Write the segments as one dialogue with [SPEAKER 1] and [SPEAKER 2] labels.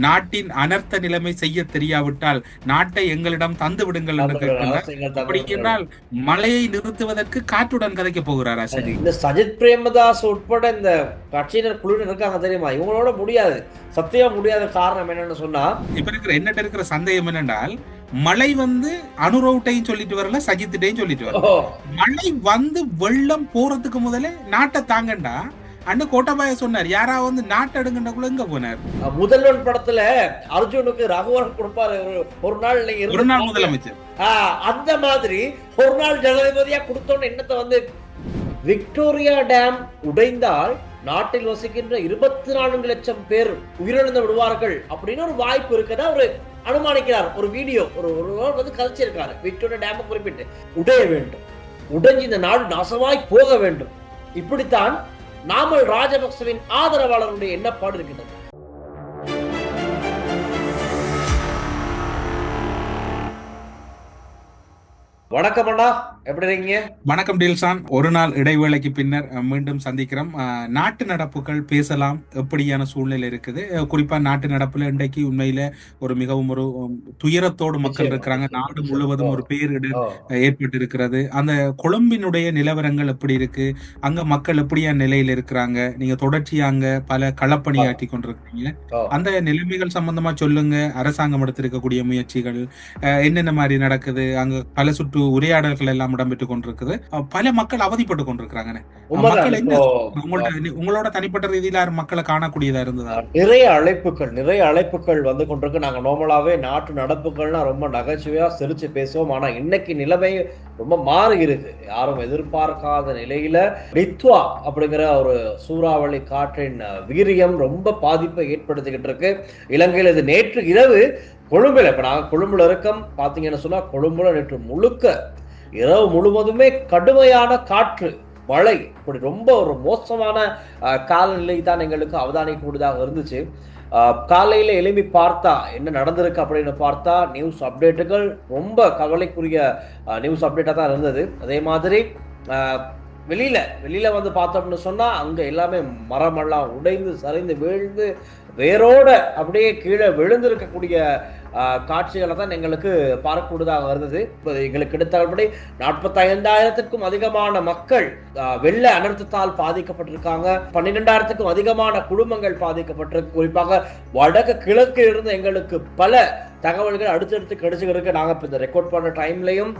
[SPEAKER 1] நாட்டின் அனர்த்த நிலைமை செய்ய தெரியாவிட்டால் நாட்டை எங்களிடம் தந்து விடுங்கள் என்று கேட்கின்றார் அப்படி என்றால் மழையை நிறுத்துவதற்கு காற்றுடன் கதைக்க போகிறாரா சரி
[SPEAKER 2] இந்த சஜித் பிரேமதாஸ் உட்பட இந்த கட்சியினர் குழுவினர் இருக்காங்க தெரியுமா? இவங்களோட முடியாது. சத்தியமா முடியாத காரணம் என்னன்னு சொன்னா
[SPEAKER 1] இப்ப இருக்கிற என்னட்ட இருக்கிற சந்தேகம் என்னென்றால் மழை வந்து அனுரவுட்டையும் சொல்லிட்டு வரல சஜித்திட்டையும் சொல்லிட்டு வரல. மழை வந்து வெள்ளம் போறதுக்கு முதல்ல நாட்டை தாங்கண்டா அண்ணன் கோட்டபாய சொன்னார் யாரா வந்து நாட்டை எடுங்கண்டக்குள்ள எங்க போனார்.
[SPEAKER 2] முதல்வன் படத்துல அர்ஜுனுக்கு ரகுவரன் கொடுப்பாரு ஒரு- நாள்
[SPEAKER 1] ஒரு நாள் முதலமைச்சர்.
[SPEAKER 2] அந்த மாதிரி ஒரு நாள் ஜனாதிபதியா கொடுத்தோன்னு என்னத்தை வந்து விக்டோரியா டேம் உடைந்தால் நாட்டில் வசிக்கின்ற இருபத்தி நான்கு லட்சம் பேர் உயிரிழந்து விடுவார்கள் அப்படின்னு ஒரு வாய்ப்பு இருக்கதா? ஒரு அனுமானிக்கிறார். ஒரு வீடியோ ஒரு ஒரு நாள் வந்து கதைச்சிருக்காரு. விக்டோரியா டேமை குறிப்பிட்டு. உடைய வேண்டும். உடைஞ்சு இந்த நாடு நாசமாய் போக வேண்டும். இப்படித்தான் நாமல் ராஜபக்சவின் ஆதரவாளர்களுடைய எண்ணப்பாடு இருக்கின்றது. வணக்கம் அண்ணா. எப்படி இருக்கீங்க?
[SPEAKER 1] வணக்கம் டில்சான். ஒரு நாள் இடைவேளைக்கு பின்னர் மீண்டும் சந்திக்கிறோம். நாட்டு நடப்புகள் பேசலாம். எப்படியான சூழ்நிலை இருக்குது? குறிப்பா நாட்டு நடப்புல இன்றைக்கு உண்மையில ஒரு மிகவும் ஒரு துயரத்தோடு மக்கள். இருக்கிறாங்க. நாடு முழுவதும் ஒரு பேரிடர்
[SPEAKER 2] ஓ,
[SPEAKER 1] ஏற்பட்டு இருக்கிறது அந்த கொழும்பினுடைய நிலவரங்கள் எப்படி இருக்கு? அங்க மக்கள் எப்படியான நிலையில இருக்கிறாங்க? நீங்க தொடர்ச்சியா அங்க பல களப்பணியாற்றி கொண்டிருக்கீங்க. அந்த நிலைமைகள் சம்பந்தமா சொல்லுங்க. அரசாங்கம் எடுத்திருக்கக்கூடிய முயற்சிகள் என்னென்ன மாதிரி நடக்குது? அங்க பல சுற்று உரையாடல்கள் எல்லாம் இடம்பெற்று கொண்டிருக்குது. பல மக்கள் அவதிப்பட்டு கொண்டிருக்கிறாங்க. மக்கள் என்ன உங்களோட உங்களோட தனிப்பட்ட ரீதியில மக்களை காணக்கூடியதா இருந்ததா?
[SPEAKER 2] நிறைய அழைப்புகள் நிறைய அழைப்புகள் வந்து கொண்டிருக்கு. நாங்க நார்மலாவே நாட்டு நடப்புகள்னா ரொம்ப நகைச்சுவையா சிரிச்சு பேசுவோம். ஆனா இன்னைக்கு நிலைமை ரொம்ப மாறி இருக்கு. யாரும் எதிர்பார்க்காத நிலையில ரித்வா அப்படிங்கிற ஒரு சூறாவளி காற்றின் வீரியம் ரொம்ப பாதிப்பை ஏற்படுத்திக்கிட்டு இருக்கு. இலங்கையில் இது நேற்று இரவு கொழும்புல இப்ப நாங்கள் கொழும்புல இருக்கோம் பாத்தீங்கன்னு சொன்னா கொழும்புல நேற்று முழுக்க இரவு முழுவதுமே கடுமையான காற்று மழை இப்படி ரொம்ப ஒரு மோசமான காலநிலை தான் எங்களுக்கு அவதானிக்கூடியதாக இருந்துச்சு. காலையில் காலையில எழும்பி பார்த்தா என்ன நடந்திருக்கு அப்படின்னு பார்த்தா நியூஸ் அப்டேட்டுகள் ரொம்ப கவலைக்குரிய நியூஸ் அப்டேட்டாக தான் இருந்தது. அதே மாதிரி வெளியில் வெளியில வெளியில வந்து பார்த்தோம்னு சொன்னா அங்க எல்லாமே மரமெல்லாம் உடைந்து சரிந்து வீழ்ந்து வேரோட அப்படியே கீழே விழுந்திருக்கக்கூடிய காட்சிகளை தான் எங்களுக்கு பார்க்கக்கூடியதாக வருது இப்போ எங்களுக்கு கிடைத்தபடி நாற்பத்தைந்தாயிரத்திற்கும் அதிகமான மக்கள் வெள்ள அனர்த்தத்தால் பாதிக்கப்பட்டிருக்காங்க. பன்னிரெண்டாயிரத்துக்கும் அதிகமான குடும்பங்கள் பாதிக்கப்பட்டிருக்கு. குறிப்பாக வடக்கு கிழக்கு இருந்து எங்களுக்கு பல தகவல்கள் அடுத்தடுத்து கிடைச்சிருக்கு. நாங்கள் இப்போ இந்த ரெக்கார்ட் பண்ண டைம்லையும்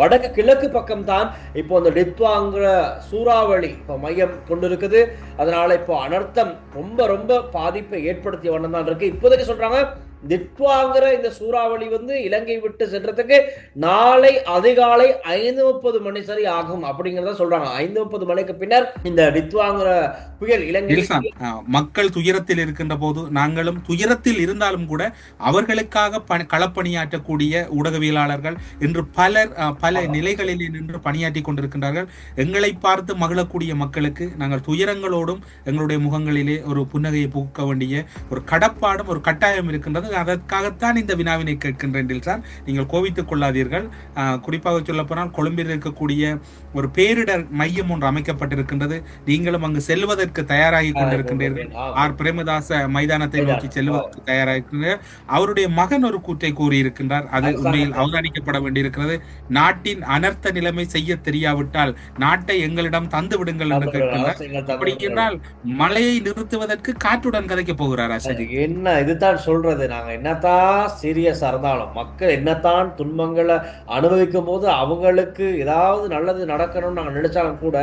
[SPEAKER 2] வடக்கு கிழக்கு பக்கம் தான் இப்போ இந்த டித்வாங்கிற சூறாவளி இப்போ மையம் கொண்டு இருக்குது அதனால இப்போ அனர்த்தம் ரொம்ப ரொம்ப பாதிப்பை ஏற்படுத்திய வண்ணம் தான் இருக்கு. இப்போதைக்கு சொல்றாங்க திட்வாங்கிற இந்த சூறாவளி வந்து இலங்கை விட்டு சென்றதுக்கு நாளை அதிகாலை ஐந்து முப்பது மணி சரி ஆகும் அப்படிங்கறத சொல்றாங்க. ஐந்து முப்பது மணிக்கு பின்னர் இந்த டித்வாங்கிற புயல் இலங்கை
[SPEAKER 1] மக்கள் துயரத்தில் இருக்கின்ற போது நாங்களும் துயரத்தில் இருந்தாலும் கூட அவர்களுக்காக பணி- களப்பணியாற்றக்கூடிய ஊடகவியலாளர்கள் இன்று பலர் பல. நிலைகளில் நின்று பணியாற்றி கொண்டிருக்கின்றார்கள். எங்களை பார்த்து மகிழக்கூடிய மக்களுக்கு நாங்கள் துயரங்களோடும் எங்களுடைய முகங்களிலே ஒரு புன்னகையை பூக்க வேண்டிய ஒரு கடப்பாடும் ஒரு கட்டாயம் இருக்கின்றது. அதற்காகத்தான் இந்த வினாவினை கேட்கின்றேன் டில்சான். நீங்கள் கோவித்துக் கொள்ளாதீர்கள். குறிப்பாக சொல்லப்போனால் கொழும்பில் இருக்கக்கூடிய ஒரு பேரிடர் மையம் ஒன்று அமைக்கப்பட்டிருக்கின்றது. நீங்களும் அங்கு செல்வதற்கு தயாராகி கொண்டிருக்கின்றீர்கள். ஆர். பிரேமதாச மைதானத்தை நோக்கி செல்வதற்கு தயாராகிருக்கிறார் அவருடைய மகன் ஒரு கூற்றை கூறியிருக்கின்றார். அது. உண்மையில் அவதானிக்கப்பட வேண்டியிருக்கிறது. நாட்டின் அனர்த்த நிலைமை செய்ய தெரியாவிட்டால் நாட்டை எங்களிடம் தந்து விடுங்கள் என்று கேட்கின்றார். அப்படி. என்றால் மழையை நிறுத்துவதற்கு காற்றுடன் கதைக்க போகிறாரா
[SPEAKER 2] என்ன? இதுதான் சொல்றது. நாங்க என்னதான் சீரியஸா இருந்தாலும் மக்கள் என்னதான் துன்பங்களை அனுபவிக்கும் போது அவங்களுக்கு ஏதாவது நல்லது நடக்கணும்னு நாங்க நினைச்சாலும் கூட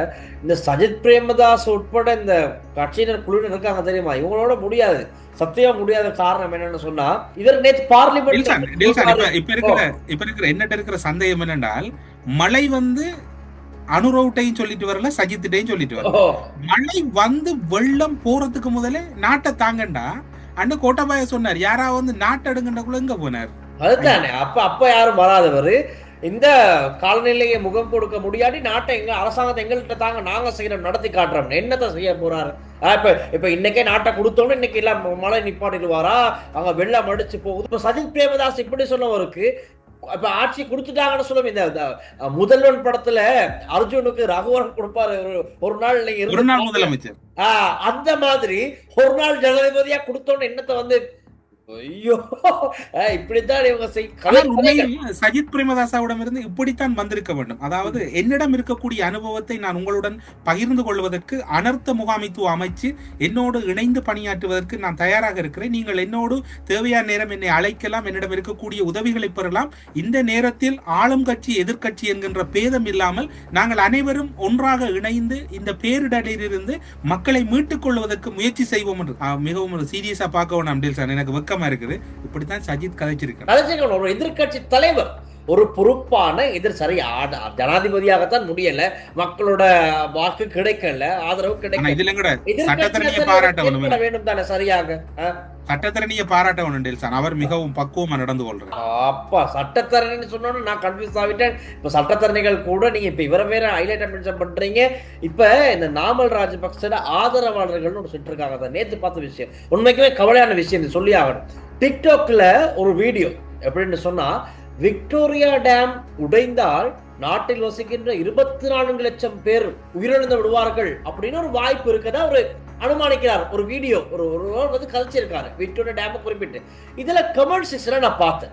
[SPEAKER 2] இந்த சஜித் பிரேமதாஸ் உட்பட இந்த கட்சியினர் குழுவினர் இருக்காங்க தெரியுமா? இவங்களோட முடியாது. சத்தியமா முடியாத காரணம் என்னன்னு சொன்னா இவர் நேற்று பார்லிமெண்ட்
[SPEAKER 1] இப்ப இருக்கிற இப்ப இருக்கிற என்னட்ட இருக்கிற சந்தேகம் என்னென்றால் மழை வந்து அனுரவுட்டையும் சொல்லிட்டு வரல சஜித்திட்டையும் சொல்லிட்டு வரல. மழை வந்து வெள்ளம் போறதுக்கு முதல்ல நாட்டை தாங்கண்டா அண்ணு கோட்டபாய சொன்னார் யாரா வந்து நாட்டை எங்க போனார்?
[SPEAKER 2] அதுதானே. அப்ப அப்ப யாரும் வராதவர். இந்த காலநிலையை முகம் கொடுக்க முடியாட்டி நாட்டை எங்க அரசாங்கத்தை எங்கள்கிட்ட தாங்க நாங்க செய்யறோம் நடத்தி காட்டுறோம். என்னத்தை செய்ய போறாரு? ஆஹ் இப்ப இப்ப இன்னைக்கே நாட்டை கொடுத்தோம்னு இன்னைக்கு எல்லாம் மழை நிப்பாட்டிடுவாரா? அங்க வெள்ளம் அடிச்சு போகுது. இப்ப சஜித் பிரேமதாஸ் இப்படி சொன்னவருக்கு இப்ப ஆட்சி கொடுத்துட்டாங்கன்னு சொல்லும் இந்த முதல்வன் படத்துல அர்ஜுனுக்கு ரகுவரன் கொடுப்பாரு. ஒரு- நாள் நீங்க
[SPEAKER 1] ஒரு
[SPEAKER 2] இருந்து
[SPEAKER 1] நாள். முதலமைச்சர்.
[SPEAKER 2] ஆஹ் அந்த மாதிரி ஒரு நாள் ஜனாதிபதியா கொடுத்தோன்னு என்னத்தை வந்து ஐயோ இப்படித்தான் இவங்க
[SPEAKER 1] சஜித் பிரேமதாசாவிடம் இருந்து இப்படித்தான் வந்திருக்க வேண்டும். அதாவது என்னிடம் இருக்கக்கூடிய அனுபவத்தை நான் உங்களுடன் பகிர்ந்து கொள்வதற்கு அனர்த்த முகாமைத்துவ அமைச்சு என்னோடு இணைந்து பணியாற்றுவதற்கு நான் தயாராக இருக்கிறேன். நீங்கள் என்னோடு தேவையான நேரம் என்னை அழைக்கலாம். என்னிடம் இருக்கக்கூடிய உதவிகளை பெறலாம். இந்த நேரத்தில் ஆளும் கட்சி எதிர்க்கட்சி என்கின்ற பேதம் இல்லாமல் நாங்கள் அனைவரும் ஒன்றாக இணைந்து இந்த பேரிடரிலிருந்து மக்களை மீட்டுக் கொள்வதற்கு முயற்சி செய்வோம் என்று மிகவும் சீரியஸா பார்க்க வேணாம் டேல்சான் எனக்கு வெக்கமா இருக்குது. இப்படித்தான் சஜித் கதைச்சிருக்கேன்
[SPEAKER 2] ரஜினிகாந்த் ஒரு எதிர்க்கட்சி தலைவர். ஒரு பொறுப்பான எதிர் சரி ஆ- ஜனாதிபதியாகத்தான் முடியல. மக்களோட வாக்கு கிடைக்கல ஆதரவு கிடைக்கல. வேண்டும் தானே சரியாக? அஹ்,
[SPEAKER 1] சட்டத்தரணியை பாராட்ட வேணும் டேல்சான் அவர் மிகவும் பக்குவமா நடந்து கொள்றார்.
[SPEAKER 2] அப்பா சட்டத்தரணி சொன்னோன்னு நான் கன்ஃபியூஸ் ஆகிட்டேன். இப்ப சட்டத்தரணிகள் கூட நீங்க இப்ப இவரை வேற ஹைலைட் மென்ஷன் பண்றீங்க. இப்ப இந்த நாமல் ராஜபக்சோட ஆதரவாளர்கள்னு ஒரு சுட்டு இருக்காங்க நேத்து பார்த்த விஷயம். உண்மைக்குமே கவலையான விஷயம் இது. சொல்லி ஆகணும். டிக்டாக்ல ஒரு வீடியோ எப்படின்னு சொன்னா விக்டோரியா டேம் உடைந்தால் நாட்டில் வசிக்கின்ற இருபத்தி நான்கு லட்சம் பேர் உயிரிழந்து விடுவார்கள் அப்படின்னு ஒரு வாய்ப்பு இருக்கதா. ஒரு அனுமானிக்கிறார். ஒரு வீடியோ ஒரு ஒருவர் வந்து கதைச்சிருக்காரு. விக்டோரியா டேம் குறிப்பிட்டு. இதுல கமெண்ட் செக்ஷன்ல நான் பார்த்தேன்.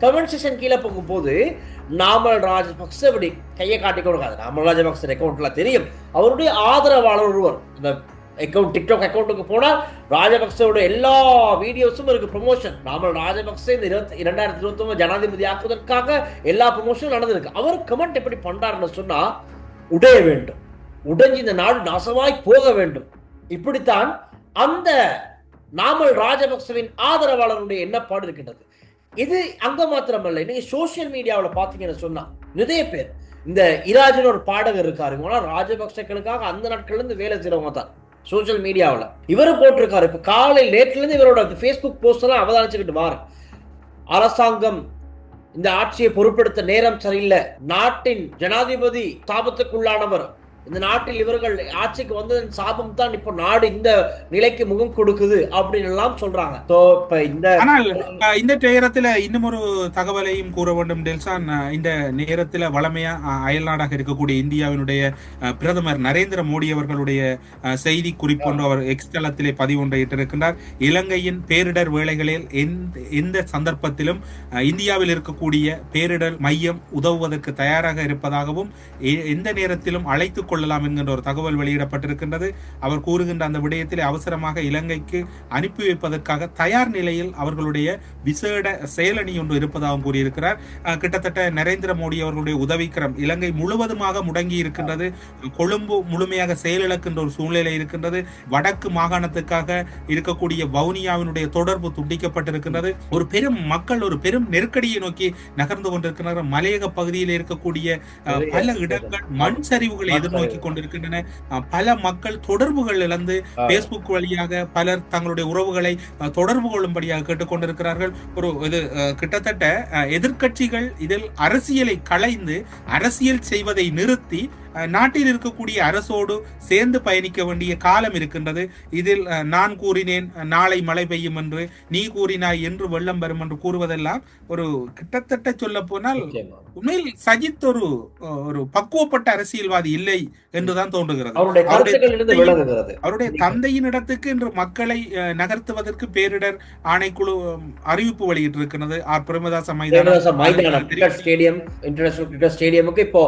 [SPEAKER 2] கமெண்ட் செக்ஷன் கீழே போகும்போது நாமல் ராஜபக்ச இப்படி கையை காட்டி கொடுக்காது. நாமல் ராஜபக்ச அக்கௌண்ட்லாம் தெரியும். அவருடைய ஆதரவாளர் ஒருவர் இந்த அக்கௌண்ட் டிக்டாக் அக்கௌண்ட்டுக்கு போனால் ராஜபக்சோட எல்லா வீடியோஸும் இருக்கு ப்ரொமோஷன் நாமல் ராஜபக்சே இந்த இருபத்தி இரண்டாயிரத்தி இருபத்தி ஒன்பது ஜனாதிபதி ஆக்குவதற்காக எல்லா ப்ரொமோஷனும் நடந்திருக்கு. அவர் கமெண்ட் எப்படி பண்றாருன்னு சொன்னா உடைய வேண்டும். உடைஞ்சு இந்த நாடு நாசமாய் போக வேண்டும். இப்படித்தான் அந்த நாமல் ராஜபக்சவின் ஆதரவாளருடைய எண்ணப்பாடு இருக்கின்றது. இது அங்க மாத்திரமல்ல இன்னைக்கு சோசியல் மீடியாவில் பார்த்தீங்கன்னு சொன்னா நிறைய பேர். இந்த இராஜன் ஒரு பாடகர் இருக்காருங்க ராஜபக்சக்களுக்காக அந்த நாட்கள்ல இருந்து வேலை செய்றவங்க தான். சோசியல் மீடியாவில். இவர் போட்டிருக்காரு. இப்போ காலை நேற்றுலேருந்து இவரோட ஃபேஸ்புக் போஸ்டெல்லாம் அவதானிச்சுக்கிட்டு வார். அரசாங்கம் இந்த ஆட்சியை பொருட்படுத்த நேரம் சரியில்லை. நாட்டின் ஜனாதிபதி தாபத்துக்குள்ளானவர். இந்த நாட்டில் இவர்கள் ஆட்சிக்கு வந்ததன் சாபம் தான் இப்போ நாடு இந்த நிலைக்கு முகம் கொடுக்குது அப்படின்னு எல்லாம் சொல்றாங்க. இப்ப இந்த
[SPEAKER 1] ஆனால் அஹ், இந்த நேரத்துல இன்னும் ஒரு தகவலையும் கூற வேண்டும் டெல்சான். இந்த நேரத்துல வளமையா அயல்நாடாக இருக்கக்கூடிய இந்தியாவினுடைய பிரதமர் நரேந்திர மோடி அவர்களுடைய செய்தி குறிப்பொன்று அவர் எக்ஸ் தளத்திலே பதிவொன்றை இட்டிருக்கின்றார் இலங்கையின் பேரிடர் வேளைகளில் எந்த எந்த சந்தர்ப்பத்திலும் இந்தியாவில் இருக்கக்கூடிய பேரிடர் மையம் உதவுவதற்கு தயாராக இருப்பதாகவும் எந்த நேரத்திலும் அழைத்துக் கொள்ளலாம் என்கின்ற ஒரு தகவல் வெளியிடப்பட்டிருக்கின்றது. அவர் கூறுகின்ற அந்த விடயத்திலே அவசரமாக இலங்கைக்கு அனுப்பி வைப்பதற்காக தயார் நிலையில் அவர்களுடைய விசேட செயலணி ஒன்று இருப்பதாகவும் கூறியிருக்கிறார். கிட்டத்தட்ட நரேந்திர மோடி அவர்களுடைய உதவிக்கரம் இலங்கை முழுவதுமாக முடங்கி இருக்கின்றது. கொழும்பு முழுமையாக செயலிழக்கின்ற ஒரு சூழ்நிலை இருக்கின்றது. வடக்கு மாகாணத்துக்காக இருக்கக்கூடிய வவுனியாவினுடைய தொடர்பு துண்டிக்கப்பட்டிருக்கின்றது. ஒரு பெரும் மக்கள் ஒரு பெரும் நெருக்கடியை நோக்கி நகர்ந்து கொண்டிருக்கிறார் மலையக பகுதியில் இருக்கக்கூடிய பல இடங்கள் மண் சரிவுகளை எதிர்நோக்கி
[SPEAKER 2] சரிவு.
[SPEAKER 1] கொண்டிருக்கின்றன பல மக்கள் தொடர்புகள் இழந்து. பேஸ்புக் வழியாக பலர் தங்களுடைய உறவுகளை தொடர்பு கொள்ளும்படியாக கேட்டுக்கொண்டிருக்கிறார்கள் ஒரு இது கிட்டத்தட்ட அஹ், எதிர்க்கட்சிகள் இதில் அரசியலை களைந்து அரசியல் செய்வதை நிறுத்தி நாட்டில் இருக்கக்கூடிய அரசோடு சேர்ந்து பயணிக்க வேண்டிய காலம் இருக்கின்றது. இதில் நான் கூறினேன் நாளை மழை பெய்யும் என்று. நீ கூறினாய் என்று வெள்ளம் வரும் என்று கூறுவதெல்லாம் ஒரு கிட்டத்தட்ட சொல்ல போனால். உண்மையில் சஜித் ஒரு ஒரு பக்குவப்பட்ட அரசியல்வாதி இல்லை என்றுதான் தோன்றுகிறது.
[SPEAKER 2] அவருடைய
[SPEAKER 1] அவருடைய தந்தையின் இடத்துக்கு இன்று மக்களை நகர்த்துவதற்கு பேரிடர் ஆணைக்குழு அறிவிப்பு வெளியிட்டிருக்கிறது. ஆர். பிரேமதாச
[SPEAKER 2] மைதானம்
[SPEAKER 1] மைதானம்
[SPEAKER 2] கிரிக்கெட் ஸ்டேடியம் இன்டர்நேஷனல் கிரிக்கெட் ஸ்டேடியமுக்கு இப்போ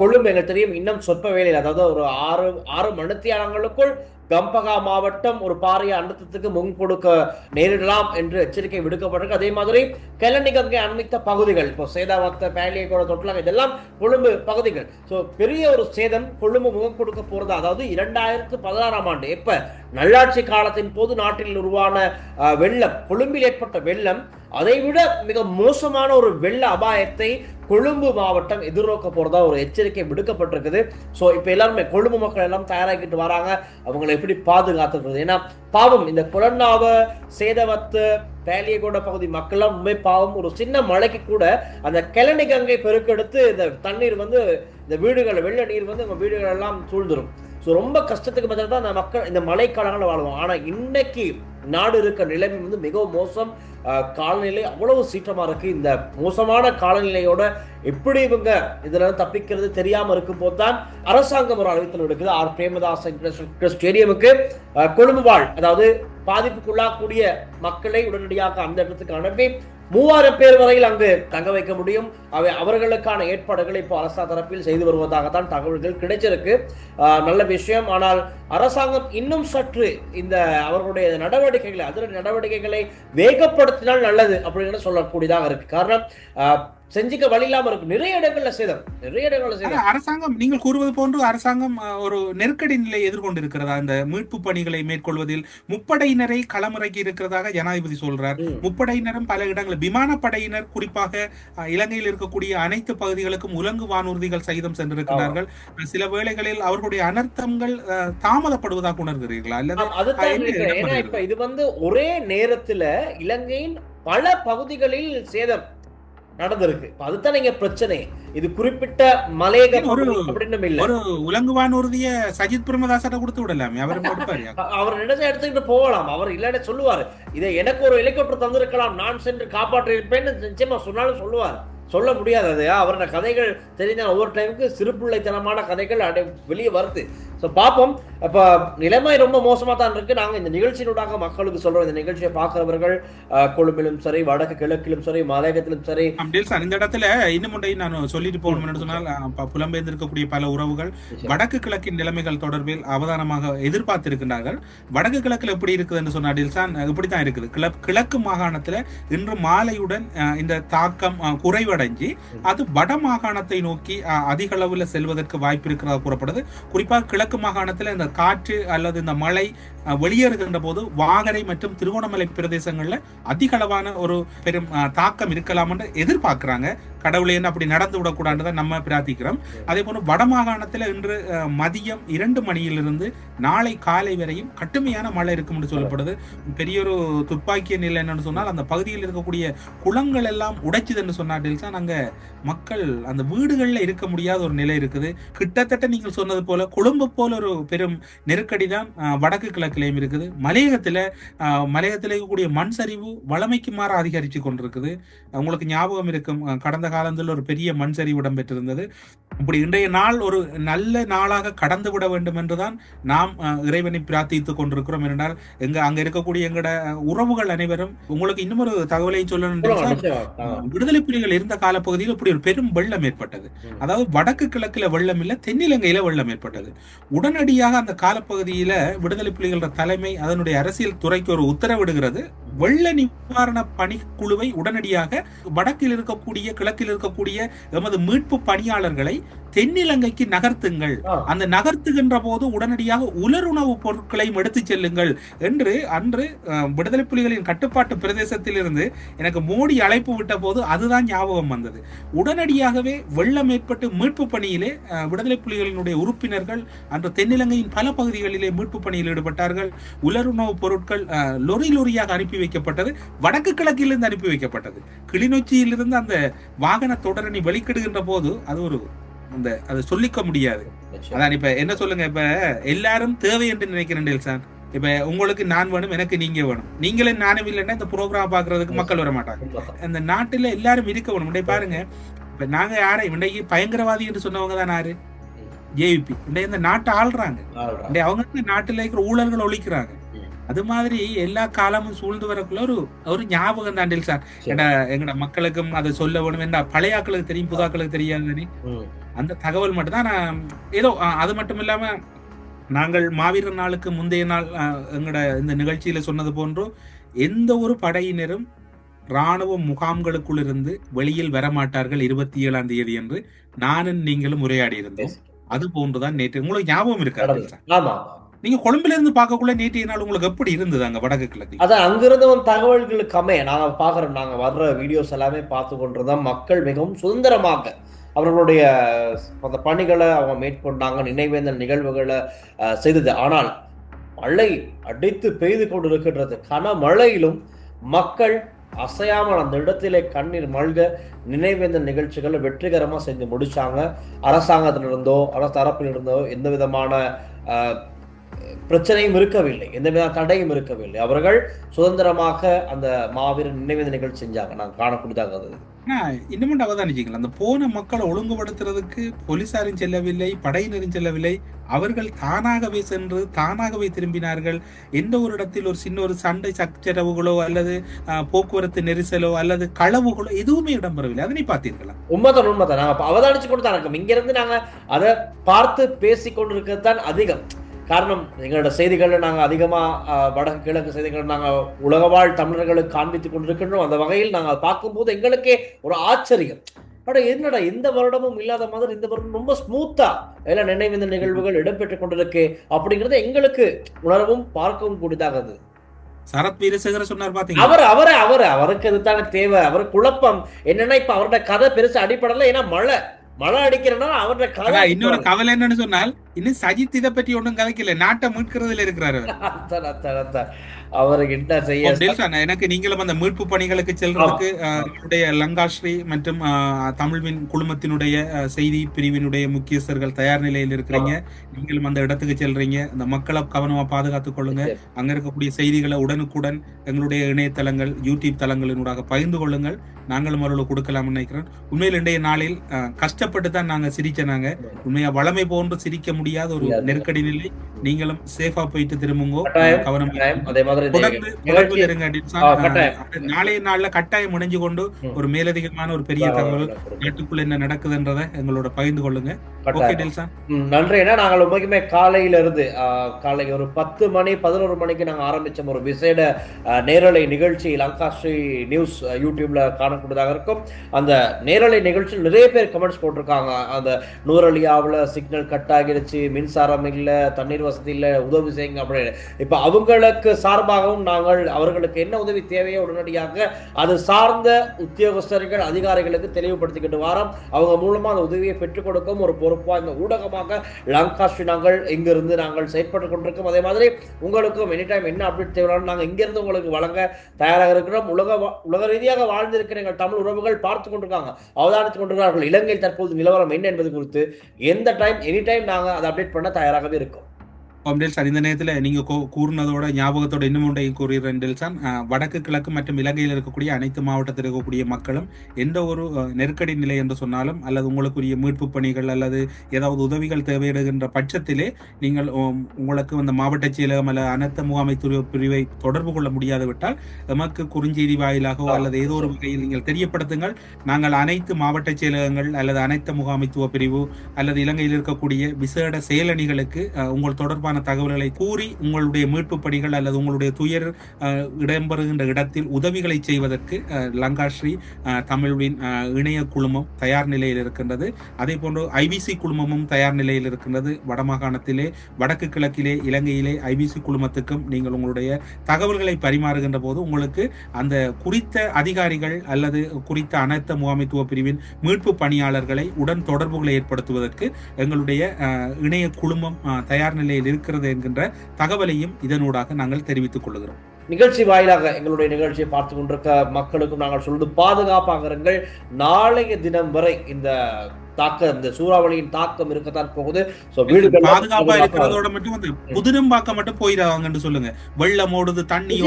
[SPEAKER 2] கொழும்பு எங்களுக்கு தெரியும் இன்னும் சொற்ப வேலையில் அதாவது ஒரு ஆறு ஆறு மணித்தியாலங்களுக்குள் கம்பகா மாவட்டம் ஒரு பாரிய அழுத்தத்துக்கு முன் கொடுக்க நேரிடலாம் என்று எச்சரிக்கை விடுக்கப்பட்டிருக்கு. அதே மாதிரி கெலனிகங்கை அண்மித்த பகுதிகள் இப்போ சேதாவத்த பேலியகோட தொட்டலாம் இதெல்லாம் கொழும்பு பகுதிகள். ஸோ பெரிய ஒரு சேதம் கொழும்பு முகம் கொடுக்க போறது அதாவது இரண்டாயிரத்து பதினாறாம் ஆண்டு எப்ப நல்லாட்சி காலத்தின் போது நாட்டில் உருவான வெள்ளம் கொழும்பில் ஏற்பட்ட வெள்ளம் அதைவிட மிக மோசமான ஒரு வெள்ள அபாயத்தை கொழும்பு மாவட்டம் எதிர்நோக்க போறதா ஒரு எச்சரிக்கை விடுக்கப்பட்டிருக்குது. ஸோ இப்போ எல்லாருமே கொழும்பு மக்கள் எல்லாம் தயாராகிட்டு வராங்க. அவங்களை எப்படி பாதுகாத்துறது ஏன்னா பாவம் இந்த குழந்நாவ சேதவத்து பேலியகோட பகுதி மக்கள்லாம் உண்மை பாவம். ஒரு சின்ன மழைக்கு கூட அந்த கிளனி கங்கை பெருக்கெடுத்து இந்த தண்ணீர் வந்து இந்த வீடுகள் வெள்ள நீர் வந்து நம்ம வீடுகள் எல்லாம் சூழ்ந்துடும் ஸோ ரொம்ப கஷ்டத்துக்கு பதிலாக தான் அந்த மக்கள் இந்த மழைக்காலங்களில் வாழ்வோம். ஆனால் இன்னைக்கு நாடு இருக்க நிலைமை வந்து மிகவும் மோசம். காலநிலை அவ்வளவு சீற்றமா இருக்கு. இந்த மோசமான காலநிலையோட எப்படி இவங்க இதுல தப்பிக்கிறது தெரியாம இருக்கும் போது தான் அரசாங்கம் ஒரு அறிவித்தல் எடுக்குது. ஆர். பிரேமதாஸ் ஸ்டேடியமுக்கு கொழும்பு வாழ் அதாவது பாதிப்புக்குள்ளாகக்கூடிய மக்களை உடனடியாக அந்த இடத்துக்கு அனுப்பி மூவாயிரம் பேர் வரையில் அங்கு தங்க வைக்க முடியும். அவை அவர்களுக்கான ஏற்பாடுகளை இப்போ அரசா தரப்பில் செய்து வருவதாகத்தான் தகவல்கள் கிடைச்சிருக்கு. நல்ல விஷயம். ஆனால் அரசாங்கம் இன்னும் சற்று இந்த அவர்களுடைய நடவடிக்கைகளை அதிர நடவடிக்கைகளை வேகப்படுத்தினால் நல்லது அப்படின்னு சொல்லக்கூடியதாக இருக்கு. காரணம் செஞ்சுக்க வழி இல்லாம இருக்கு. நிறைய இடங்கள்ல சேதம். நிறைய இடங்கள்ல சேதம்.
[SPEAKER 1] அரசாங்கம் நீங்கள் கூறுவது போன்று அரசாங்கம் ஒரு நெருக்கடி நிலை எதிர்கொண்டிருக்கிறதா? அந்த மீட்பு பணிகளை மேற்கொள்வதில் முப்படையினரை களமிறக்கி இருக்கிறதாக ஜனாதிபதி சொல்றார். முப்படையினரும் பல இடங்களில் விமானப்படையினர் குறிப்பாக இலங்கையில் இருக்கக்கூடிய அனைத்து பகுதிகளுக்கும் உலங்கு வானூர்திகள் சகிதம் சென்றிருக்கிறார்கள். சில வேளைகளில் அவர்களுடைய அனர்த்தங்கள் அஹ், தாமதப்படுவதாக உணர்கிறீர்களா? அல்லது
[SPEAKER 2] இது வந்து ஒரே நேரத்துல இலங்கையின் பல பகுதிகளில் சேதம். நடந்திருக்கு. அதுதான் இங்க பிரச்சனை. இது குறிப்பிட்ட மலையக
[SPEAKER 1] ஒரு-
[SPEAKER 2] அப்படின்னு இல்ல.
[SPEAKER 1] ஒரு உலங்கு வானூர்திய சஜித் பிரேமதாசட்ட கொடுத்து விடலாமே. அவரும் கொடுப்பாரு
[SPEAKER 2] அ- அவர் நினைச்ச எடுத்துக்கிட்டு போகலாம். அவர் இல்லன்னு சொல்லுவாரு. இதை எனக்கு ஒரு ஹெலிகாப்டர் தந்திருக்கலாம். நான் சென்று காப்பாற்றி இருப்பேன்னு நிச்சயமா சொன்னாலும் சொல்லுவார். சொல்ல முடியாது அது அவரோட கதைகள் தெரிஞ்ச ஒவ்வொரு டைமுக்கு சிறுபிள்ளைத்தனமான கதைகள் அடை வெளியே வருது. ஸோ பார்ப்போம் அப்ப நிலைமை ரொம்ப மோசமா தான் இருக்கு. நாங்க இந்த நிகழ்ச்சியினூடாக மக்களுக்கு சொல்றோம். இந்த நிகழ்ச்சியை பார்க்கிறவர்கள் கொழும்பிலும் சரி வடக்கு கிழக்கிலும் சரி மலையகத்திலும் சரி
[SPEAKER 1] சார் இந்த இடத்துல இன்னும் ஒன்றை நான் சொல்லிட்டு போகணும்னு சொன்னால் புலம்பெயர்ந்திருக்கக்கூடிய பல உறவுகள் வடக்கு கிழக்கின் நிலைமைகள் தொடர்பில் அவதானமாக எதிர்பார்த்திருக்கிறார்கள் வடக்கு கிழக்குல எப்படி இருக்குதுன்னு சொன்னா டில்சான் இப்படித்தான் இருக்குது. கிழ- கிழக்கு மாகாணத்துல இன்று மாலையுடன் இந்த தாக்கம் அஹ், குறைவடைஞ்சு அது வட மாகாணத்தை நோக்கி அதிக அளவுல செல்வதற்கு வாய்ப்பு இருக்கிறதா கூறப்படுது. குறிப்பாக கிழக்கு மாகாணத்துல இந்த காற்று அல்லது இந்த மழை வெளியேறுகின்ற போது வாகரை மற்றும் திருவோணமலை பிரதேசங்கள்ல அதிக அளவான ஒரு பெரும் தாக்கம் இருக்கலாம் என்று எதிர்பார்க்கிறாங்க. கடவுளை அப்படி நடந்து விடக்கூடாதுதான் நம்ம பிரார்த்திக்கிறோம். அதே போல வடமாகாணத்துல இன்று மதியம் இரண்டு மணியிலிருந்து நாளை காலை வரையும் கடுமையான மழை இருக்கும் என்று சொல்லப்படுது. பெரிய ஒரு துப்பாக்கிய நிலை என்னன்னு சொன்னால் அந்த பகுதியில் இருக்கக்கூடிய குளங்கள் எல்லாம் உடைச்சுதுன்னு சொன்னாட்டில் தான் அங்க மக்கள் அந்த வீடுகள்ல இருக்க முடியாத ஒரு நிலை இருக்குது. கிட்டத்தட்ட நீங்கள் சொன்னது போல கொழும்பு போல ஒரு பெரும் நெருக்கடி தான் வடக்கு கிழக்கு கிழக்கிலையும் இருக்குது மலையகத்தில் மலையகத்தில் இருக்கக்கூடிய மண் சரிவு வளமைக்கு மாற அதிகரித்து கொண்டிருக்குது உங்களுக்கு ஞாபகம் இருக்கும் கடந்த காலத்தில் ஒரு பெரிய மண் சரிவு இடம்பெற்றிருந்தது இப்படி இன்றைய நாள் ஒரு நல்ல நாளாக கடந்து விட வேண்டும் என்றுதான் நாம் இறைவனை பிரார்த்தித்துக் கொண்டிருக்கிறோம் என்றால் எங்க அங்க இருக்கக்கூடிய எங்களோட உறவுகள் அனைவரும் உங்களுக்கு இன்னும் ஒரு தகவலையும் சொல்லணும் விடுதலை புலிகள் இருந்த காலப்பகுதியில் இப்படி ஒரு பெரும் வெள்ளம் ஏற்பட்டது அதாவது வடக்கு கிழக்குல வெள்ளம் இல்ல தென்னிலங்கையில வெள்ளம் ஏற்பட்டது உடனடியாக அந்த காலப்பகுதியில விடுதலை புலிகள் புலிகளோட தலைமை அதனுடைய அரசியல் துறைக்கு ஒரு உத்தரவிடுகிறது. வெள்ள நிவாரண பணிக்குழுவை உடனடியாக வடக்கில் இருக்கக்கூடிய கிழக்கில் இருக்கக்கூடிய எமது மீட்பு பணியாளர்களை தென்னிலங்கைக்கு நகர்த்துங்கள். அந்த நகர்த்துகின்ற போது உடனடியாக உலருணவு பொருட்களையும் எடுத்துச் செல்லுங்கள் என்று அன்று விடுதலை புலிகளின் கட்டுப்பாட்டு பிரதேசத்திலிருந்து எனக்கு மோடி அழைப்பு விட்ட போது அதுதான் ஞாபகம் வந்தது. உடனடியாகவே வெள்ளம் ஏற்பட்டு மீட்பு பணியிலே விடுதலை புலிகளினுடைய உறுப்பினர்கள் அன்று தென்னிலங்கையின் பல பகுதிகளிலே மீட்பு பணியில் ஈடுபட்டார்கள் உலருணவுப் பொருட்கள் லொரி லொரியாக அனுப்பி வைக்கப்பட்டது வடக்கு கிழக்கிலிருந்து அனுப்பி வைக்கப்பட்டது. கிளிநொச்சியிலிருந்து அந்த வாகன தொடரணி வெளிக்கிடுகின்ற போது அது ஒரு அந்த அதை சொல்லிக்க முடியாது. அதான் இப்ப என்ன சொல்லுங்க இப்ப எல்லாரும் தேவை என்று நினைக்கிறேன் டெல்சான் இப்ப உங்களுக்கு நான் வேணும் எனக்கு நீங்க வேணும். நீங்களே நானும் இல்லைன்னா இந்த ப்ரோக்ராம் பாக்குறதுக்கு மக்கள் வர மாட்டாங்க. அந்த நாட்டுல எல்லாரும் இருக்க வேணும். பாருங்க இப்ப நாங்க யாரை இன்றைக்கு பயங்கரவாதி என்று சொன்னவங்க தான் யாரு? ஜேவிபி இன்றைய இந்த நாட்டை ஆள்றாங்க
[SPEAKER 2] ஆள்றா.
[SPEAKER 1] இன்றைய அவங்க இந்த நாட்டுல இருக்கிற ஊழல்கள் ஒழிக்கிறாங்க. அது மாதிரி எல்லா காலமும் சூழ்ந்து வரக்குள்ள ஒரு ஒரு ஞாபகம் தான் டெல்சான்
[SPEAKER 2] சரி.
[SPEAKER 1] ஏன்னா எங்கட மக்களுக்கும் அதை சொல்ல வேணும் என்ன பழைய ஆக்களுக்கு தெரியும் புதாக்களுக்கு தெரியாது. அந்த தகவல் மட்டும் தான் நான் ஏதோ அது மட்டும் இல்லாம நாங்கள் மாவீரர் நாளுக்கு முந்தைய நாள் அஹ், எங்களோட இந்த நிகழ்ச்சியில சொன்னது போன்று எந்த ஒரு படையினரும் ராணுவ முகாம்களுக்குள் இருந்து வெளியில் வரமாட்டார்கள் இருபத்தி ஏழாம் தேதி என்று நானும் நீங்களும் உரையாடி இருந்தோம் அது போன்றுதான் நேற்று. உங்களுக்கு ஞாபகம். இருக்காது
[SPEAKER 2] ஆமா
[SPEAKER 1] நீங்க கொழும்புல இருந்து பார்க்கக்குள்ள நேற்றைய நாள் உங்களுக்கு எப்படி இருந்தது அங்க வடக்கு கிழக்கு
[SPEAKER 2] அதான் அங்கிருந்து வந்த தகவல்களுக்கு அமைய நாங்க பாக்குறோம் நாங்க வர்ற வீடியோஸ் எல்லாமே பார்த்து கொண்டிருந்தோம். மக்கள் மிகவும் சுதந்திரமாக அவர்களுடைய அந்த பணிகளை அவங்க மேற்கொண்டாங்க நினைவேந்தல் நிகழ்வுகளை செய்தது. ஆனால் மழை அடித்து பெய்து கொண்டிருக்கின்றது. கனமழையிலும் மக்கள் அசையாமல் அந்த இடத்திலே கண்ணீர் மல்க நினைவேந்த நிகழ்ச்சிகளை வெற்றிகரமாக செஞ்சு முடிச்சாங்க. அரசாங்கத்திலிருந்தோ அரசு தரப்பிலிருந்தோ எந்த விதமான பிரச்சனையும் இருக்கவில்லை. எந்த விதமான தடையும் இருக்கவில்லை. அவர்கள் சுதந்திரமாக அந்த மாவீரன் நினைவேந்த நிகழ்ச்சி செஞ்சாங்க. நான் காணக்கூடியதாக இருந்தது.
[SPEAKER 1] ஆனா இன்னமும் அவதானிச்சிக்கலாம் அந்த போன மக்களை ஒழுங்குபடுத்துறதுக்கு போலீசாரும் செல்லவில்லை படையினரும் செல்லவில்லை. அவர்கள் தானாகவே சென்று தானாகவே திரும்பினார்கள். எந்த ஒரு இடத்தில் ஒரு சின்ன ஒரு சண்டை சச்சரவுகளோ அல்லது போக்குவரத்து நெரிசலோ அல்லது களவுகளோ எதுவுமே இடம்பெறவில்லை. அதனை பார்த்தீர்களா?
[SPEAKER 2] உண்மைதான் உண்மைதான். நாங்க அவதானிச்சு கொண்டு தான் இருக்கோம் இங்க இருந்து நாங்க அதை பார்த்து பேசி கொண்டிருக்கிறது தான் அதிகம். காரணம் எங்களோட செய்திகள்ல நாங்க அதிகமா ஆஹ், வடக்கு கிழக்கு செய்திகள் நாங்க உலகவாழ் தமிழர்களுக்கு காண்பித்துக் கொண்டிருக்கின்றோம். அந்த வகையில் நாங்க பார்க்கும்போது எங்களுக்கே ஒரு ஆச்சரியம். அட என்னடா எந்த வருடமும் இல்லாத மாதிரி இந்த வருடம் ரொம்ப ஸ்மூத்தா எல்லாம் நினைவிந்த நிகழ்வுகள் இடம்பெற்றுக் கொண்டிருக்கு அப்படிங்கறது எங்களுக்கு உணரவும் பார்க்கவும் கூடியதாக இருந்தது.
[SPEAKER 1] சரத் வீரசேகர சொன்னார் பாத்தீங்களா?
[SPEAKER 2] அவர் அவர் அவர் அவருக்கு அதுதானே தேவை. அவர் குழப்பம். என்னன்னா இப்ப அவரோட கதை பெருசா அடிப்படல ஏன்னா மழை. மழை அடிக்கிறனா அவரோட கதை
[SPEAKER 1] இன்னொரு கவலை என்னன்னு சொன்னால் இன்னும் சஜித் இதை பற்றி ஒண்ணும் கதைக்கல நாட்டை மீட்கிறதுல இருக்கிறாரு.
[SPEAKER 2] அவருக்கு என்ன செய்ய
[SPEAKER 1] எனக்கு நீங்களும் அந்த மீட்பு பணிகளுக்கு செல்றதுக்கு எங்களுடைய லங்காஸ்ரீ மற்றும் தமிழ்வின் குழுமத்தினுடைய செய்தி பிரிவினுடைய முக்கியஸ்தர்கள் தயார் நிலையில் இருக்கிறீங்க. நீங்களும் அந்த இடத்துக்கு செல்றீங்க. அந்த மக்களை கவனமா பாதுகாத்துக் கொள்ளுங்க. அங்க இருக்கக்கூடிய செய்திகளை உடனுக்குடன் எங்களுடைய இணையதளங்கள் யூடியூப் தளங்களினூடாக பகிர்ந்து கொள்ளுங்கள். நாங்களும் அவர்களுக்கு கொடுக்கலாம் நினைக்கிறேன். உண்மையில் இன்றைய நாளில் கஷ்டப்பட்டு தான் நாங்க சிரிச்ச நாங்க. உண்மையா வளமை போன்று சிரிக்க முடியாத ஒரு. நெருக்கடி நிலை நீங்களும் சேஃபா போயிட்டு திரும்புங்கோ. கவனமா நாளைய நாள்ல கட்டாயம் இணைஞ்சு கொண்டு. ஒரு மேலதிகமான ஒரு பெரிய தகவல் நாட்டுக்குள்ள என்ன நடக்குதுன்றதை எங்களோட பகிர்ந்து கொள்ளுங்க. ஓகே
[SPEAKER 2] ம், நன்றி. ஏன்னா நாங்கள் உண்மைக்குமே காலையில இருந்து காலை ஒரு பத்து மணி பதினோரு மணிக்கு நாங்க ஆரம்பிச்ச ஒரு விசேட நேரலை நிகழ்ச்சி லங்காஸ்ரீ நியூஸ் யூடியூப்ல காணக்கூடியதாக இருக்கும். அந்த நேரலை நிகழ்ச்சியில் நிறைய பேர் கமெண்ட்ஸ் போட்டிருக்காங்க. அந்த நூறலியாவில் சிக்னல் கட் ஆகிடுச்சு. மின்சாரம் இல்லை தண்ணீர் வசதி இல்லை உதவி செய்யுங்க அப்படின்னு. இப்போ அவங்களுக்கு சார்பாகவும் நாங்கள் அவர்களுக்கு என்ன உதவி தேவையோ உடனடியாக அது சார்ந்த உத்தியோகஸ்தர்கள் அதிகாரிகளுக்கு தெளிவுபடுத்திக்கிட்டு வாரம். அவங்க மூலமாக அந்த உதவியை பெற்றுக் கொடுக்கும் ஒரு பொறுப்பாக இந்த ஊடகமாக லங்காஸ்ட் நாங்கள் இங்கிருந்து நாங்கள் செயற்பட்டு கொண்டிருக்கோம். அதே மாதிரி உங்களுக்கும் எனி டைம் என்ன அப்டேட் தேவையான நாங்கள் இங்கிருந்து உங்களுக்கு வழங்க தயாராக இருக்கிறோம். உலக உலக ரீதியாக வாழ்ந்திருக்கிற எங்கள் தமிழ் உறவுகள் பார்த்து கொண்டிருக்காங்க அவதானித்துக் கொண்டிருக்கிறார்கள். இலங்கையில் தற்போது நிலவரம் என்ன என்பது குறித்து எந்த டைம் எனி டைம் நாங்கள் அதை அப்டேட் பண்ண தயாராகவே இருக்கும்.
[SPEAKER 1] ஓம் டெல்சான் இந்த நேரத்துல நீங்க கூ- கூறினதோட ஞாபகத்தோட இன்னும் ஒன்றையும் கூறுகிறேன் டெல்சான். வடக்கு கிழக்கு மற்றும் இலங்கையில் இருக்கக்கூடிய அனைத்து மாவட்டத்தில் இருக்கக்கூடிய மக்களும் எந்த ஒரு நெருக்கடி நிலை என்று சொன்னாலும் அல்லது உங்களுக்குரிய மீட்பு பணிகள் அல்லது ஏதாவது உதவிகள் தேவையிடுகின்ற பட்சத்திலே நீங்கள் உங்களுக்கு அந்த மாவட்ட செயலகம் அல்லது அனைத்து முகாமைத்துவ பிரிவை தொடர்பு கொள்ள முடியாது விட்டால் எமக்கு குறுஞ்செய்தி வாயிலாகவோ அல்லது ஏதோ ஒரு வகையில் நீங்கள் தெரியப்படுத்துங்கள். நாங்கள் அனைத்து மாவட்ட செயலகங்கள் அல்லது அனைத்து முகாமைத்துவ பிரிவு அல்லது இலங்கையில் இருக்கக்கூடிய விசேட செயலணிகளுக்கு உங்கள் தொடர்பான தகவல்களை கூறி உங்களுடைய மீட்பு பணிகள் அல்லது உங்களுடைய துயர் இடம்பெறுகின்ற இடத்தில் உதவிகளை செய்வதற்கு லங்காஸ்ரீ தமிழின் தமிழ்வின் இணைய குழுமம் தயார் நிலையில் இருக்கின்றது. அதே போன்று ஐபிசி குழுமமும் தயார் நிலையில் இருக்கின்றது. வடமாகாணத்திலே வடக்கு கிழக்கிலே இலங்கையிலே ஐபிசி குழுமத்துக்கும் நீங்கள் உங்களுடைய தகவல்களை பரிமாறுகின்ற போது உங்களுக்கு அந்த குறித்த அதிகாரிகள் அல்லது குறித்த அனைத்து முகாமைத்துவ பிரிவின் மீட்பு பணியாளர்களை உடன் தொடர்புகளை ஏற்படுத்துவதற்கு எங்களுடைய இணைய குழுமம் தயார் நிலையில் இருக்கிறது என்கின்ற தகவலையும் இதனூடாக நாங்கள் தெரிவித்துக் கொள்கிறோம்
[SPEAKER 2] நிகழ்ச்சி வாயிலாக எங்களுடைய நிகழ்ச்சியை பார்த்து கொண்டிருக்க மக்களுக்கும் நாங்கள் சொல்வது பாதுகாப்பாக இருங்கள். நாளைய தினம் வரை இந்த தாக்கம் இந்த சூறாவளியின் தாக்கம் இருக்கத்தான் போகுது.
[SPEAKER 1] பாதுகாப்பா இருக்கிறதோட மட்டும் அந்த புதினம்பாக்க மட்டும் போயிடாங்கன்னு சொல்லுங்க. வெள்ளம் ஓடுது தண்ணி.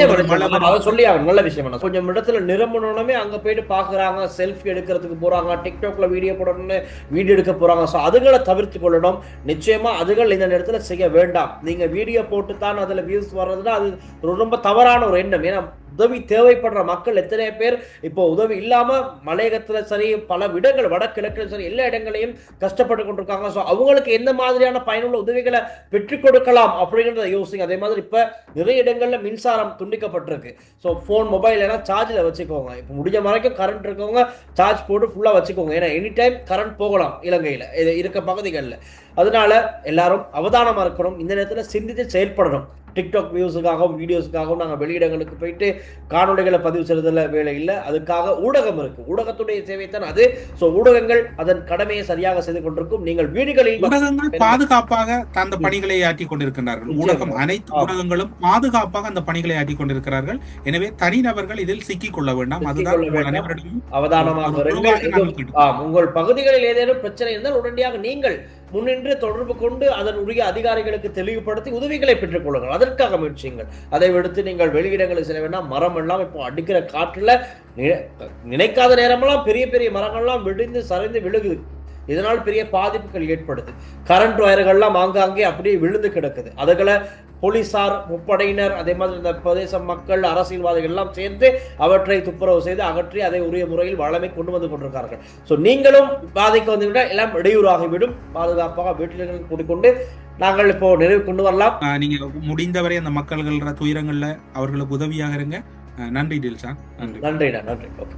[SPEAKER 2] சொல்லி ஆகணும். நல்ல விஷயம். கொஞ்சம் இடத்துல நிரம்பணுமே அங்க போயிட்டு பாக்குறாங்க செல்ஃபி எடுக்கிறதுக்கு போறாங்க டிக்டாக்ல வீடியோ போடணும்னு வீடியோ எடுக்க போறாங்க. சோ அதுகளை தவிர்த்து கொள்ளணும். நிச்சயமா அதுகள் இந்த நேரத்துல செய்ய வேண்டாம். நீங்க வீடியோ போட்டு தான் அதுல வியூஸ் வர்றதுன்னா அது ரொம்ப தவறான ஒரு எண்ணம். ஏன்னா உதவி தேவைப்படுற மக்கள் எத்தனை பேர்? இப்போ உதவி இல்லாம மலையகத்துல சரி பல இடங்கள் வடகிழக்குல சரி எல்லா இடங்களையும் கஷ்டப்பட்டு கொண்டிருக்காங்க. ஸோ அவங்களுக்கு எந்த மாதிரியான பயனுள்ள உதவிகளை பெற்றுக் கொடுக்கலாம் அப்படிங்கிறத யோசிங்க. அதே மாதிரி இப்ப நிறைய இடங்கள்ல மின்சாரம் துண்டிக்கப்பட்டிருக்கு. ஸோ ஃபோன் மொபைல் எல்லாம் சார்ஜில் வச்சுக்கோங்க. இப்போ முடிஞ்ச வரைக்கும் கரண்ட் இருக்கவங்க சார்ஜ் போட்டு ஃபுல்லாக வச்சுக்கோங்க. ஏன்னா எனி டைம் கரண்ட் போகலாம் இலங்கையில் இது இருக்க பகுதிகளில். அதனால எல்லாரும் அவதானமா இருக்கணும். இந்த நேரத்தில் சிந்தித்து செயல்படணும். டிக்டாக் வியூஸுக்காகவும் வீடியோஸுக்காகவும் நாங்கள் வெளியிடங்களுக்கு போயிட்டு காணொளிகளை பதிவு செய்யறதுல வேலை இல்லை. அதுக்காக ஊடகம் இருக்கு. ஊடகத்துடைய சேவை தான் அது. ஸோ ஊடகங்கள் அதன் கடமையை சரியாக செய்து கொண்டிருக்கும். நீங்கள் வீடுகளில்
[SPEAKER 1] ஊடகங்கள் பாதுகாப்பாக அந்த பணிகளை ஆற்றிக் கொண்டிருக்கிறார்கள். ஊடகம் அனைத்து. ஊடகங்களும் பாதுகாப்பாக அந்த பணிகளை ஆற்றிக் கொண்டிருக்கிறார்கள். எனவே தனிநபர்கள் இதில் சிக்கிக் கொள்ள வேண்டாம். அதுதான்
[SPEAKER 2] அவதானமாக உங்கள் பகுதிகளில் ஏதேனும் பிரச்சனை இருந்தால் உடனடியாக நீங்கள் முன்னின்று தொடர்பு கொண்டு அதனுடைய அதிகாரிகளுக்கு தெளிவுபடுத்தி உதவிகளை பெற்றுக் கொள்ளுங்கள். அதற்காக முயற்சியுங்கள். அதை விடுத்து நீங்கள் வெளியிடங்களுக்கு செல்ல வேண்டாம். மரம் எல்லாம் இப்போ அடிக்கிற காற்றுல நினைக்காத நேரமெல்லாம் பெரிய பெரிய மரங்கள்லாம் விடிந்து சரிந்து விழுகுது. இதனால் பெரிய பாதிப்புகள் ஏற்படுது. கரண்ட் வயர்கள்லாம் ஆங்காங்கே அப்படியே விழுந்து கிடக்குது. அதுகளை போலீசார் முப்படையினர் அதே மாதிரி இந்த பிரதேச மக்கள் அரசியல்வாதிகள் எல்லாம் சேர்ந்து அவற்றை துப்புரவு செய்து அகற்றி அதை உரிய முறையில் வளமை கொண்டு வந்து கொண்டிருக்கார்கள். ஸோ நீங்களும் பாதிக்க வந்துவிட்டால் எல்லாம் இடையூறாகிவிடும். பாதுகாப்பாக வீட்டில் கூட்டிக்கொண்டு நாங்கள் இப்போ நிறைவு கொண்டு வரலாம்.
[SPEAKER 1] நீங்க முடிந்தவரை அந்த மக்கள்கள துயரங்கள்ல அவர்களுக்கு உதவியாக இருங்க. நன்றி டில்ஷா. நன்றி.
[SPEAKER 2] நன்றிண்ணா நன்றி. ஓகே.